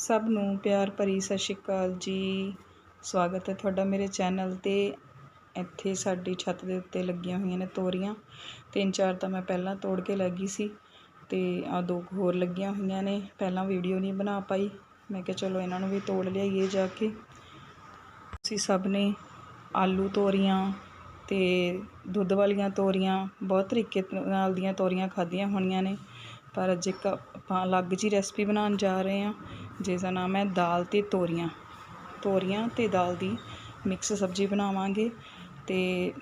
ਸਭ ਨੂੰ ਪਿਆਰ ਭਰੀ ਸਤਿ ਸ਼੍ਰੀ ਅਕਾਲ ਜੀ। ਸਵਾਗਤ ਹੈ ਤੁਹਾਡਾ ਮੇਰੇ ਚੈਨਲ 'ਤੇ। ਇੱਥੇ ਸਾਡੀ ਛੱਤ ਦੇ ਉੱਤੇ ਲੱਗੀਆਂ ਹੋਈਆਂ ਨੇ ਤੋਰੀਆਂ। ਤਿੰਨ ਚਾਰ ਤਾਂ ਮੈਂ ਪਹਿਲਾਂ ਤੋੜ ਕੇ ਲੱਗੀ ਸੀ ਤੇ ਆ ਦੋ ਕੁ ਹੋਰ ਲੱਗੀਆਂ ਹੋਈਆਂ ਨੇ। ਪਹਿਲਾਂ ਵੀਡੀਓ ਨਹੀਂ ਬਣਾ ਪਾਈ। ਮੈਂ ਕਿਹਾ ਚਲੋ ਇਹਨਾਂ ਨੂੰ ਵੀ ਤੋੜ ਲਿਆਈਏ ਜਾ ਕੇ। ਅਸੀਂ ਸਭ ਨੇ ਆਲੂ ਤੋਰੀਆਂ ਤੇ ਦੁੱਧ ਵਾਲੀਆਂ ਤੋਰੀਆਂ, ਬਹੁਤ ਤਰੀਕੇ ਨਾਲ ਦੀਆਂ ਤੋਰੀਆਂ ਖਾਧੀਆਂ ਹੋਣੀਆਂ ਨੇ। ਪਰ ਅੱਜ ਇੱਕ ਆਪਾਂ ਅਲੱਗ ਜੀ ਰੈਸਪੀ ਬਣਾਉਣ ਜਾ ਰਹੇ ਹਾਂ। ਜਿਸ ਦਾ ਨਾਮ ਹੈ ਦਾਲ ਅਤੇ ਤੋਰੀਆਂ। ਤੋਰੀਆਂ ਅਤੇ ਦਾਲ ਦੀ ਮਿਕਸ ਸਬਜ਼ੀ ਬਣਾਵਾਂਗੇ ਅਤੇ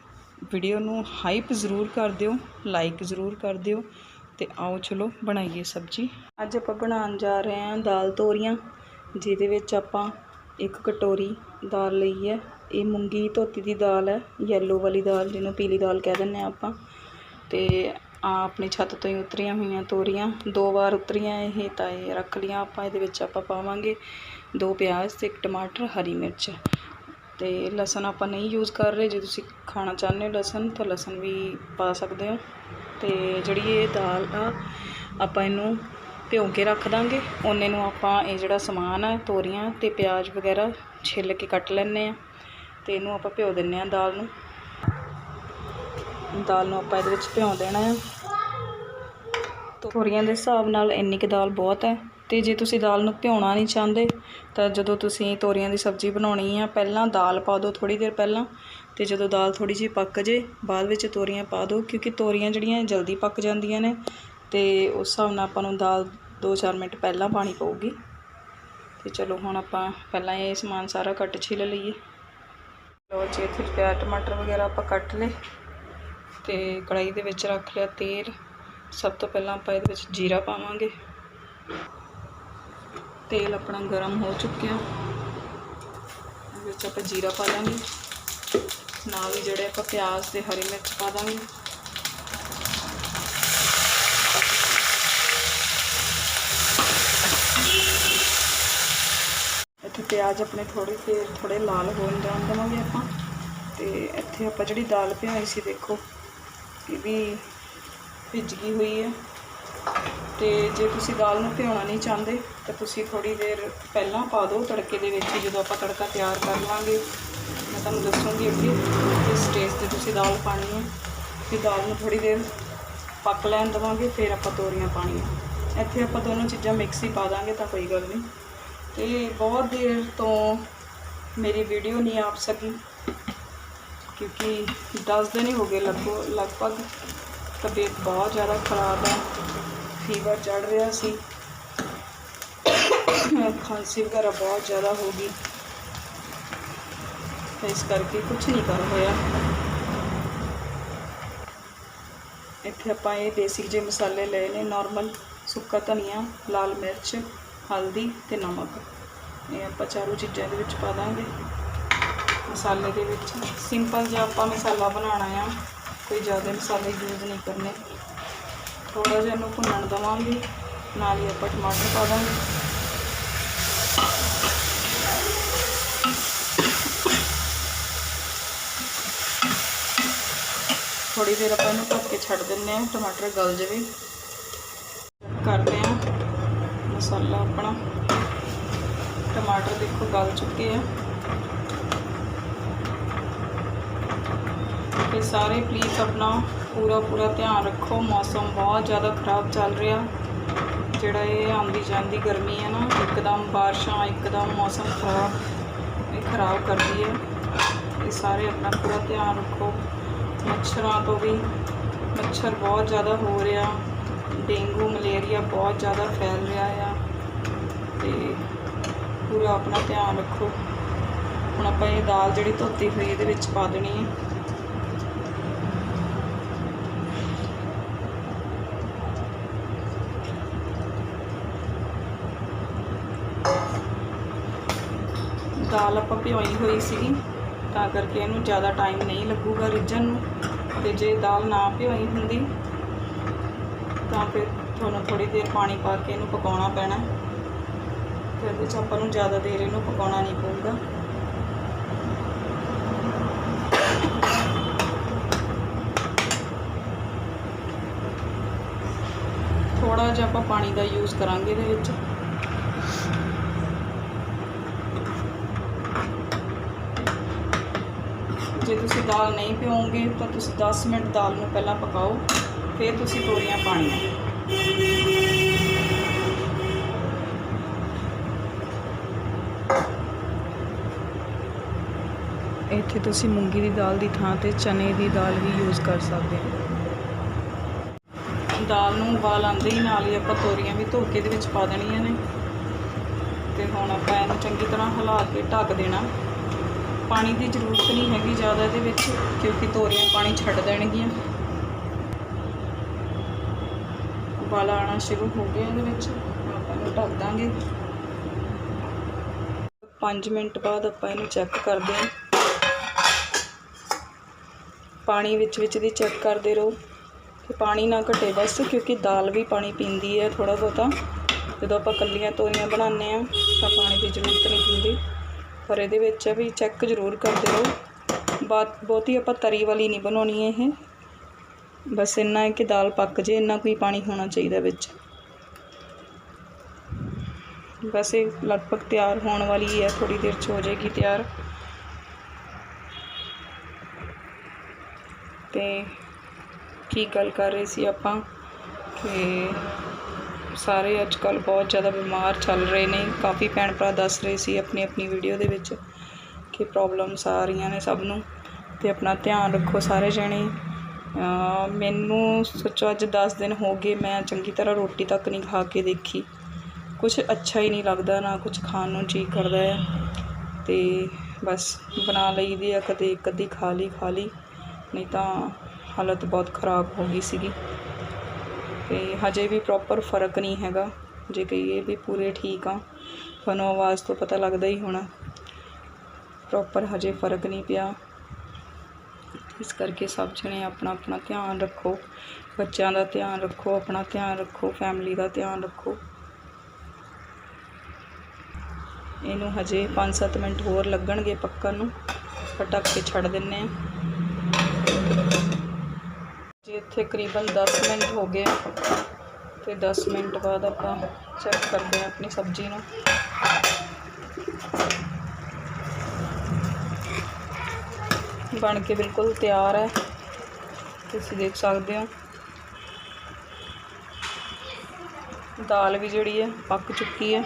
ਵੀਡੀਓ ਨੂੰ ਹਾਈਪ ਜ਼ਰੂਰ ਕਰ ਦਿਓ ਲਾਈਕ ਜ਼ਰੂਰ ਕਰ ਦਿਓ ਅਤੇ ਆਓ ਚਲੋ ਬਣਾਈਏ ਸਬਜ਼ੀ। ਅੱਜ ਆਪਾਂ ਬਣਾਉਣ ਜਾ ਰਹੇ ਹਾਂ ਦਾਲ ਤੋਰੀਆਂ, ਜਿਹਦੇ ਵਿੱਚ ਆਪਾਂ ਇੱਕ ਕਟੋਰੀ ਦਾਲ ਲਈ ਹੈ। ਇਹ ਮੂੰਗੀ ਧੋਤੀ ਦੀ ਦਾਲ ਹੈ ਯੈਲੋ ਵਾਲੀ ਦਾਲ ਜਿਹਨੂੰ ਪੀਲੀ ਦਾਲ ਕਹਿ ਦਿੰਦੇ ਆ ਆਪਾਂ। ਅਤੇ ਆਪਣੀ ਛੱਤ ਤੋਂ ਹੀ ਉਤਰੀਆਂ ਹੋਈਆਂ ਤੋਰੀਆਂ। ਦੋ ਵਾਰ ਉਤਰੀਆਂ ਇਹ ਤਾਂ ਇਹ ਰੱਖ ਲੀਆਂ ਆਪਾਂ, ਇਹਦੇ ਵਿੱਚ ਆਪਾਂ ਪਾਵਾਂਗੇ ਦੋ ਪਿਆਜ਼ ਤੇ ਇੱਕ ਟਮਾਟਰ, ਹਰੀ ਮਿਰਚ। ਤੇ ਲਸਣ ਆਪਾਂ ਨਹੀਂ ਯੂਜ਼ ਕਰ ਰਹੇ, ਜੇ ਤੁਸੀਂ ਖਾਣਾ ਚਾਹੁੰਦੇ ਹੋ ਲਸਣ, ਤਾਂ ਲਸਣ ਵੀ ਪਾ ਸਕਦੇ ਹੋ। ਤੇ ਜਿਹੜੀ ਇਹ ਦਾਲ ਆ, ਆਪਾਂ ਇਹਨੂੰ ਭਿਉਂ ਕੇ ਰੱਖ ਦਾਂਗੇ। ਉਹਨੇ ਨੂੰ ਆਪਾਂ ਇਹ ਜਿਹੜਾ ਸਮਾਨ ਆ, ਤੋਰੀਆਂ ਤੇ ਪਿਆਜ਼ ਵਗੈਰਾ ਛਿੱਲ ਕੇ ਕੱਟ ਲੈਣੇ ਆ ਤੇ ਇਹਨੂੰ ਆਪਾਂ ਭਿਓ ਦਿੰਨੇ ਆ ਦਾਲ ਨੂੰ। ਦਾਲ ਨੂੰ ਆਪਾਂ ਇਹਦੇ ਵਿੱਚ ਭਿਉਂ ਦੇਣਾ ਆ। ਤੋਰੀਆਂ ਦੇ ਹਿਸਾਬ ਨਾਲ ਇੰਨੀ ਕੁ ਦਾਲ ਬਹੁਤ ਹੈ ਤੇ ਜੇ ਤੁਸੀਂ ਦਾਲ ਨੂੰ ਭਿਉਣਾ ਨਹੀਂ ਚਾਹੁੰਦੇ, ਤਾਂ ਜਦੋਂ ਤੁਸੀਂ ਤੋਰੀਆਂ ਦੀ ਸਬਜ਼ੀ ਬਣਾਉਣੀ ਆ, ਪਹਿਲਾਂ ਦਾਲ ਪਾ ਦਿਓ ਥੋੜੀ ਦੇਰ ਪਹਿਲਾਂ ਤੇ ਜਦੋਂ ਦਾਲ ਥੋੜੀ ਜਿਹੀ ਪੱਕ ਜੇ, ਬਾਅਦ ਵਿੱਚ ਤੋਰੀਆਂ ਪਾ ਦਿਓ ਕਿਉਂਕਿ ਤੋਰੀਆਂ ਜਿਹੜੀਆਂ ਜਲਦੀ ਪੱਕ ਜਾਂਦੀਆਂ ਨੇ ਤੇ ਉਸ ਹਿਸਾਬ ਨਾਲ ਆਪਾਂ ਨੂੰ ਦਾਲ 2-4 ਮਿੰਟ ਪਹਿਲਾਂ ਪਾਣੀ ਪਊਗੀ। ਤੇ ਚਲੋ ਹੁਣ ਆਪਾਂ ਪਹਿਲਾਂ ਇਹ ਸਮਾਨ ਸਾਰਾ ਕੱਟ ਛਿੱਲ ਲਈਏ। ਲੋ ਜੀ, ਇੱਥੇ ਪਿਆਜ਼, ਟਮਾਟਰ ਵਗੈਰਾ ਆਪਾਂ ਕੱਟ ਲਏ ਤੇ ਕੜਾਈ ਦੇ ਵਿੱਚ ਰੱਖ ਲਿਆ ਤੇਲ। ਸਭ ਤੋਂ ਪਹਿਲਾਂ ਆਪਾਂ ਇਹਦੇ ਵਿੱਚ ਜੀਰਾ ਪਾਵਾਂਗੇ। ਤੇਲ ਆਪਣਾ ਗਰਮ ਹੋ ਚੁੱਕਿਆ। ਇਹਦੇ ਵਿੱਚ ਆਪਾਂ ਜੀਰਾ ਪਾ ਲਾਂਗੇ। ਨਾਲ ਹੀ ਜਿਹੜੇ ਆਪਾਂ ਪਿਆਜ਼ ਤੇ ਹਰੀ ਮਿਰਚ ਪਾ ਦਾਂਗੇ। ਇੱਥੇ ਪਿਆਜ਼ ਆਪਣੇ ਥੋੜੇ ਤੇ ਥੋੜੇ ਲਾਲ ਹੋਣ ਜਾਣ ਦੇਵਾਂਗੇ ਆਪਾਂ। ਤੇ ਇੱਥੇ ਆਪਾਂ ਜਿਹੜੀ ਦਾਲ ਭਿਆਈ ਸੀ ਦੇਖੋ, ਇਹ ਵੀ ਭਿੱਜ ਗਈ ਹੋਈ ਹੈ। ਤੇ ਜੇ ਤੁਸੀਂ ਦਾਲ ਨੂੰ ਭਿਉਣਾ ਨਹੀਂ ਚਾਹੁੰਦੇ, ਤਾਂ ਤੁਸੀਂ ਥੋੜੀ ਦੇਰ ਪਹਿਲਾਂ ਪਾ ਦਿਓ ਤੜਕੇ ਦੇ ਵਿੱਚ ਜਦੋਂ ਆਪਾਂ ਤੜਕਾ ਤਿਆਰ ਕਰ ਲਵਾਂਗੇ ਮੈਂ ਤੁਹਾਨੂੰ ਦੱਸੂਗੀ ਅੱਗੇ ਕਿਸ ਸਟੇਜ ਤੇ ਤੁਸੀਂ ਦਾਲ ਪਾਣੀ ਹੈ। ਤੇ ਦਾਲ ਨੂੰ ਥੋੜੀ ਦੇਰ ਪੱਕ ਲੈਣ ਦਵਾਂਗੇ, ਫਿਰ ਆਪਾਂ ਤੋਰੀਆਂ ਪਾਣੀਆਂ ਇੱਥੇ ਆਪਾਂ ਦੋਨੋਂ ਚੀਜ਼ਾਂ ਮਿਕਸ ਹੀ ਪਾ ਦਾਂਗੇ, ਤਾਂ ਕੋਈ ਗੱਲ ਨਹੀਂ। ਤੇ ਬਹੁਤ ਦੇਰ ਤੋਂ ਮੇਰੀ ਵੀਡੀਓ ਨਹੀਂ ਆਪ ਸਕੀ, ਕਿਉਂਕਿ 10 ਦਿਨ ਹੀ ਹੋ ਗਏ ਲਗਭਗ ਲਗਭਗ। ਤਬੀਅਤ ਬਹੁਤ ਜ਼ਿਆਦਾ ਖਰਾਬ ਹੈ। ਫੀਵਰ ਚੜ ਰਿਹਾ ਸੀ। ਖਾਂਸੀ ਵਗੈਰਾ ਬਹੁਤ ਜ਼ਿਆਦਾ ਹੋ ਗਈ। ਇਸ ਕਰਕੇ ਕੁਝ ਨਹੀਂ ਕਰ ਹੋਇਆ। ਇੱਥੇ ਆਪਾਂ ਇਹ ਬੇਸਿਕ ਜਿਹੇ ਮਸਾਲੇ ਲਏ ਨੇ ਨਾਰਮਲ ਸੁੱਕਾ ਧਨੀਆ, ਲਾਲ ਮਿਰਚ, ਹਲਦੀ ਤੇ ਨਮਕ। ਇਹ ਆਪਾਂ ਚਾਰੋਂ ਚੀਜ਼ਾਂ ਦੇ ਵਿੱਚ ਪਾ ਦਾਂਗੇ। ਮਸਾਲੇ ਦੇ ਵਿੱਚ ਸਿੰਪਲ ਜਿਹਾ ਆਪਾਂ ਮਸਾਲਾ ਬਣਾਉਣਾ ਆ। ਕੋਈ ਜ਼ਿਆਦਾ ਮਸਾਲੇ ਯੂਜ਼ ਨਹੀਂ ਕਰਨੇ। ਥੋੜਾ ਜਿਹਾ ਇਹਨੂੰ ਭੁੰਨਣ ਦਵਾਂਗੇ। ਨਾਲ ਹੀ ਆਪਾਂ ਟਮਾਟਰ ਪਾ ਦਾਂਗੇ। ਥੋੜੀ ਦੇਰ ਆਪਾਂ ਇਹਨੂੰ ਢੱਕ ਕੇ ਛੱਡ ਦਿੰਨੇ ਆ ਟਮਾਟਰ ਗਲ ਜਾਵੇ। ਕਰਦੇ ਆ ਮਸਾਲਾ ਆਪਣਾ। ਟਮਾਟਰ ਦੇਖੋ ਗਲ ਚੁੱਕੇ ਆ। ਤੇ ਸਾਰੇ ਪਲੀਜ਼ ਆਪਣਾ ਪੂਰਾ ਪੂਰਾ ਧਿਆਨ ਰੱਖੋ। ਮੌਸਮ ਬਹੁਤ ਜ਼ਿਆਦਾ ਖਰਾਬ ਚੱਲ ਰਿਹਾ। ਜਿਹੜਾ ਇਹ ਆਉਂਦੀ ਜਾਂਦੀ ਗਰਮੀ ਹੈ ਨਾ, ਇੱਕਦਮ ਬਾਰਿਸ਼ਾਂ, ਇੱਕਦਮ ਮੌਸਮ ਖਰਾਬ, ਇਹ ਖਰਾਬ ਕਰਦੀ ਹੈ। ਇਹ ਸਾਰੇ ਆਪਣਾ ਪੂਰਾ ਧਿਆਨ ਰੱਖੋ। ਮੱਛਰਾਂ ਤੋਂ ਵੀ ਮੱਛਰ ਬਹੁਤ ਜ਼ਿਆਦਾ ਹੋ ਰਿਹਾ। ਡੇਂਗੂ, ਮਲੇਰੀਆ ਬਹੁਤ ਜ਼ਿਆਦਾ ਫੈਲ ਰਿਹਾ ਆ। ਤੇ ਪੂਰਾ ਆਪਣਾ ਧਿਆਨ ਰੱਖੋ। ਹੁਣ ਆਪਾਂ ਇਹ ਦਾਲ ਜਿਹੜੀ ਧੋਤੀ ਹੋਈ, ਇਹਦੇ ਵਿੱਚ ਪਾ ਦੇਣੀ ਹੈ। ਦਾਲ ਆਪਾਂ ਭਿਓਈ ਹੋਈ ਸੀਗੀ ਤਾਂ ਕਰਕੇ ਇਹਨੂੰ ਜ਼ਿਆਦਾ ਟਾਈਮ ਨਹੀਂ ਲੱਗੂਗਾ ਰਿੱਝਣ ਨੂੰ, ਤੇ ਜੇ ਦਾਲ ਨਾ ਭਿਓਈ ਹੁੰਦੀ, ਤਾਂ ਫਿਰ ਤੁਹਾਨੂੰ ਥੋੜੀ ਦੇਰ ਪਾਣੀ ਪਾ ਕੇ ਇਹਨੂੰ ਪਕਾਉਣਾ ਪੈਣਾ। ਫਿਰ ਵਿੱਚ ਆਪਾਂ ਨੂੰ ਜ਼ਿਆਦਾ ਦੇਰ ਇਹਨੂੰ ਪਕਾਉਣਾ ਨਹੀਂ ਪਊਗਾ। ਥੋੜਾ ਜਿਹਾ ਆਪਾਂ ਪਾਣੀ ਦਾ ਯੂਜ਼ ਕਰਾਂਗੇ ਇਹਦੇ ਵਿੱਚ। ਜੇ ਤੁਸੀਂ ਦਾਲ ਨਹੀਂ ਪਿਓਗੇ ਤਾਂ ਤੁਸੀਂ 10 ਮਿੰਟ ਦਾਲ ਨੂੰ ਪਹਿਲਾਂ ਪਕਾਓ, ਫਿਰ ਤੁਸੀਂ ਤੋਰੀਆਂ ਪਾਣੀਆਂ। ਇੱਥੇ ਤੁਸੀਂ ਮੂੰਗੀ ਦੀ ਦਾਲ ਦੀ ਥਾਂ ਤੇ ਚਨੇ ਦੀ ਦਾਲ ਵੀ ਯੂਜ਼ ਕਰ ਸਕਦੇ ਹੋ। ਦਾਲ ਨੂੰ ਉਬਾਲ ਆਉਂਦੇ ਹੀ ਨਾਲ ਹੀ ਆਪਾਂ ਤੋਰੀਆਂ ਵੀ ਧੋ ਕੇ ਇਹਦੇ ਵਿੱਚ ਪਾ ਦੇਣੀਆਂ ਨੇ। ਤੇ ਹੁਣ ਆਪਾਂ ਇਹਨੂੰ ਚੰਗੀ ਤਰ੍ਹਾਂ ਹਿਲਾ ਕੇ ਢੱਕ ਦੇਣਾ। ਪਾਣੀ ਦੀ ਜ਼ਰੂਰਤ ਨਹੀਂ ਹੈਗੀ ਜ਼ਿਆਦਾ ਇਹਦੇ ਵਿੱਚ, ਕਿਉਂਕਿ ਤੋਰੀਆਂ ਪਾਣੀ ਛੱਡ ਦੇਣਗੀਆਂ। ਉਬਾਲਾ ਆਉਣਾ ਸ਼ੁਰੂ ਹੋ ਗਿਆ ਇਹਦੇ ਵਿੱਚ, ਆਪਾਂ ਇਹਨੂੰ ਢੱਕ ਦਾਂਗੇ। 5 ਮਿੰਟ ਬਾਅਦ ਆਪਾਂ ਇਹਨੂੰ ਚੈੱਕ ਕਰਦੇ ਹਾਂ। ਪਾਣੀ ਵਿੱਚ ਵਿੱਚ ਦੀ ਚੈੱਕ ਕਰਦੇ ਰਹੋ। ਕਿ ਪਾਣੀ ਨਾ ਘਟੇ ਬਸ, ਕਿਉਂਕਿ ਦਾਲ ਵੀ ਪਾਣੀ ਪੀਂਦੀ ਹੈ ਥੋੜਾ ਬਹੁਤਾ। ਜਦੋਂ ਆਪਾਂ ਕੱਲੀਆਂ ਤੋਰੀਆਂ ਬਣਾਉਂਦੇ ਆ ਤਾਂ ਪਾਣੀ ਦੀ ਜ਼ਰੂਰਤ ਨਹੀਂ ਹੁੰਦੀ। ਪਰ ਇਹਦੇ ਵਿੱਚ ਵੀ ਚੈੱਕ ਜ਼ਰੂਰ ਕਰਦੇ ਰਹੋ। ਬਾਤ ਬਹੁਤੀ ਆਪਾਂ ਤਰੀ ਵਾਲੀ ਨਹੀਂ ਬਣਾਉਣੀ ਇਹ। ਬਸ ਇੰਨਾ ਹੈ ਕਿ ਦਾਲ ਪੱਕ ਜੇ, ਇੰਨਾ ਕੋਈ ਪਾਣੀ ਹੋਣਾ ਚਾਹੀਦਾ ਵਿੱਚ। ਬਸ ਇਹ ਲਗਭਗ ਤਿਆਰ ਹੋਣ ਵਾਲੀ ਹੈ ਥੋੜੀ ਦੇਰ ਚ ਹੋ ਜਾਏਗੀ ਤਿਆਰ। ਤੇ ਕੀ ਗੱਲ ਕਰ ਰਹੇ ਸੀ ਆਪਾਂ? ਕਿ ਸਾਰੇ ਅੱਜ ਕੱਲ ਬਹੁਤ ਜ਼ਿਆਦਾ ਬਿਮਾਰ ਚੱਲ ਰਹੇ ਨੇ। ਕਾਫੀ ਭੈਣ ਭਰਾ ਦੱਸ ਰਹੇ ਸੀ ਆਪਣੀ ਆਪਣੀ ਵੀਡੀਓ ਦੇ ਵਿੱਚ ਕਿ ਪ੍ਰੋਬਲਮਸ ਆ ਰਹੀਆਂ ਨੇ ਸਭ ਨੂੰ। ਤੇ ਆਪਣਾ ਧਿਆਨ ਰੱਖੋ ਸਾਰੇ ਜਣੇ। ਮੈਨੂੰ ਸੋਚੋ ਅੱਜ 10 ਦਿਨ ਹੋ ਗਏ, ਮੈਂ ਚੰਗੀ ਤਰ੍ਹਾਂ ਰੋਟੀ ਤੱਕ ਨਹੀਂ ਖਾ ਕੇ ਦੇਖੀ। ਕੁਝ ਅੱਛਾ ਹੀ ਨਹੀਂ ਲੱਗਦਾ, ਨਾ ਕੁਝ ਖਾਣ ਨੂੰ ਜੀ ਕਰਦਾ ਹੈ। ਤੇ ਬਸ ਬਣਾ ਲਈਦੀ ਆ, ਕਦੇ ਇੱਕ ਅੱਧੀ ਖਾ ਲਈ ਖਾ ਲਈ। ਨਹੀਂ ਤਾਂ ਹਾਲਤ ਬਹੁਤ ਖਰਾਬ ਹੋ ਗਈ ਸੀਗੀ। ਤੇ ਹਜੇ ਵੀ ਪ੍ਰੋਪਰ ਫ਼ਰਕ ਨਹੀਂ ਹੈਗਾ। ਜੇ ਕਹੀਏ ਵੀ ਪੂਰੇ ਠੀਕ ਆ, ਤੁਹਾਨੂੰ ਆਵਾਜ਼ ਤੋਂ ਪਤਾ ਲੱਗਦਾ ਹੀ ਹੋਣਾ। ਪ੍ਰੋਪਰ ਹਜੇ ਫ਼ਰਕ ਨਹੀਂ ਪਿਆ। ਇਸ ਕਰਕੇ ਸਭ ਜਣੇ ਆਪਣਾ ਆਪਣਾ ਧਿਆਨ ਰੱਖੋ। ਬੱਚਿਆਂ ਦਾ ਧਿਆਨ ਰੱਖੋ, ਆਪਣਾ ਧਿਆਨ ਰੱਖੋ ਫੈਮਿਲੀ ਦਾ ਧਿਆਨ ਰੱਖੋ। ਇਹਨੂੰ ਹਜੇ 5-7 ਮਿੰਟ ਹੋਰ ਲੱਗਣਗੇ ਪੱਕਣ ਨੂੰ। ਫਿਰ ਢੱਕ ਕੇ ਛੱਡ ਦਿੰਨੇ ਆ। ਇੱਥੇ ਕਰੀਬਨ 10 ਮਿੰਟ ਹੋ ਗਏ ਤੇ 10 ਮਿੰਟ ਬਾਅਦ ਆਪਾਂ ਚੈੱਕ ਕਰਦੇ ਹਾਂ ਆਪਣੀ ਸਬਜ਼ੀ ਨੂੰ। ਬਣ ਕੇ ਬਿਲਕੁਲ ਤਿਆਰ ਹੈ। ਤੁਸੀਂ ਦੇਖ ਸਕਦੇ ਹੋ। ਦਾਲ ਵੀ ਜਿਹੜੀ ਹੈ ਪੱਕ ਚੁੱਕੀ ਹੈ।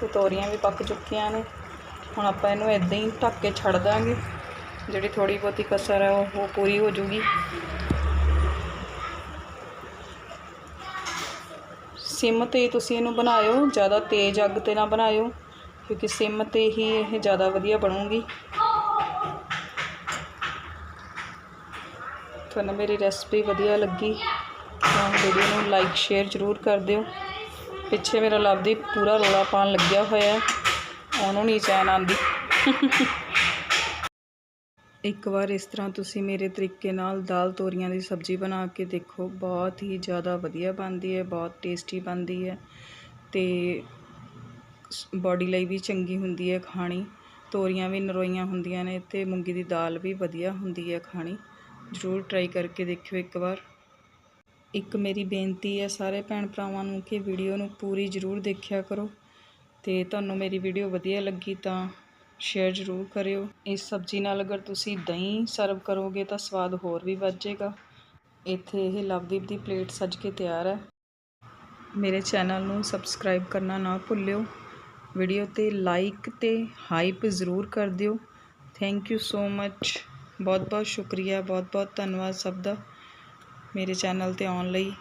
ਤੇ ਤੋਰੀਆਂ ਵੀ ਪੱਕ ਚੁੱਕੀਆਂ ਨੇ। ਹੁਣ ਆਪਾਂ ਇਹਨੂੰ ਇਦਾਂ ਹੀ ਢੱਕ ਕੇ ਛੱਡ ਦਾਂਗੇ। ਜਿਹੜੀ ਥੋੜੀ ਬਹੁਤੀ ਕਸਰ ਹੈ ਉਹ ਪੂਰੀ ਹੋ ਜੂਗੀ। ਸਿਮ ਤੇ ਤੁਸੀਂ ਇਹਨੂੰ ਬਣਾਇਓ, ਜ਼ਿਆਦਾ ਤੇਜ਼ ਅੱਗ ਤੇ ਨਾ ਬਣਾਇਓ, ਕਿਉਂਕਿ ਸਿਮ ਤੇ ਹੀ ਇਹ ਜ਼ਿਆਦਾ ਵਧੀਆ ਬਣੂਗੀ। ਤੁਹਾਨੂੰ ਮੇਰੀ ਰੈਸਪੀ ਵਧੀਆ ਲੱਗੀ, ਤਾਂ ਵੀਡੀਓ ਨੂੰ ਲਾਈਕ ਸ਼ੇਅਰ ਜ਼ਰੂਰ ਕਰ ਦਿਓ। ਪਿੱਛੇ ਮੇਰਾ ਲਵਦੀ ਪੂਰਾ ਰੋਲਾ ਪਾਉਣ ਲੱਗਿਆ ਹੋਇਆ, ਉਹਨੂੰ ਨਹੀਂ ਚੈਨ ਆਉਂਦੀ। ਇੱਕ ਵਾਰ ਇਸ ਤਰ੍ਹਾਂ ਤੁਸੀਂ ਮੇਰੇ ਤਰੀਕੇ ਨਾਲ ਦਾਲ ਤੋਰੀਆਂ ਦੀ ਸਬਜ਼ੀ ਬਣਾ ਕੇ ਦੇਖੋ, ਬਹੁਤ ਹੀ ਜ਼ਿਆਦਾ ਵਧੀਆ ਬਣਦੀ ਹੈ, ਬਹੁਤ ਟੇਸਟੀ ਬਣਦੀ ਹੈ ਅਤੇ ਬਾਡੀ ਲਈ ਵੀ ਚੰਗੀ ਹੁੰਦੀ ਹੈ ਖਾਣੀ। ਤੋਰੀਆਂ ਵੀ ਨਰੋਈਆਂ ਹੁੰਦੀਆਂ ਨੇ ਅਤੇ ਮੂੰਗੀ ਦੀ ਦਾਲ ਵੀ ਵਧੀਆ ਹੁੰਦੀ ਹੈ ਖਾਣੀ। ਜ਼ਰੂਰ ਟਰਾਈ ਕਰਕੇ ਦੇਖਿਓ ਇੱਕ ਵਾਰ। ਇੱਕ ਮੇਰੀ ਬੇਨਤੀ ਹੈ ਸਾਰੇ ਭੈਣ ਭਰਾਵਾਂ ਨੂੰ ਕਿ ਵੀਡੀਓ ਨੂੰ ਪੂਰੀ ਜ਼ਰੂਰ ਦੇਖਿਆ ਕਰੋ ਅਤੇ ਤੁਹਾਨੂੰ ਮੇਰੀ ਵੀਡੀਓ ਵਧੀਆ ਲੱਗੀ ਤਾਂ ਸ਼ੇਅਰ ਜ਼ਰੂਰ ਕਰਿਓ। ਇਸ ਸਬਜ਼ੀ ਨਾਲ ਅਗਰ ਤੁਸੀਂ ਦਹੀਂ ਸਰਵ ਕਰੋਗੇ ਤਾਂ ਸਵਾਦ ਹੋਰ ਵੀ ਵੱਧ ਜਾਏਗਾ। ਇੱਥੇ ਇਹ ਲਵਦੀਪ ਦੀ ਪਲੇਟ ਸੱਜ ਕੇ ਤਿਆਰ ਹੈ। ਮੇਰੇ ਚੈਨਲ ਨੂੰ ਸਬਸਕ੍ਰਾਈਬ ਕਰਨਾ ਨਾ ਭੁੱਲਿਓ। ਵੀਡੀਓ ਤੇ ਲਾਈਕ ਤੇ ਹਾਈਪ ਜ਼ਰੂਰ ਕਰ ਦਿਓ। ਥੈਂਕ ਯੂ ਸੋ ਮੱਚ ਬਹੁਤ ਬਹੁਤ ਸ਼ੁਕਰੀਆ ਬਹੁਤ ਬਹੁਤ ਧੰਨਵਾਦ ਸਭ ਦਾ। ਮੇਰੇ ਚੈਨਲ ਤੇ ਆਉਣ ਲਈ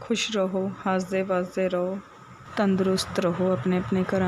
ਖੁਸ਼ ਰਹੋ ਹੱਸਦੇ ਵੱਸਦੇ ਰਹੋ, ਤੰਦਰੁਸਤ ਰਹੋ ਆਪਣੇ ਆਪਣੇ ਘਰਾਂ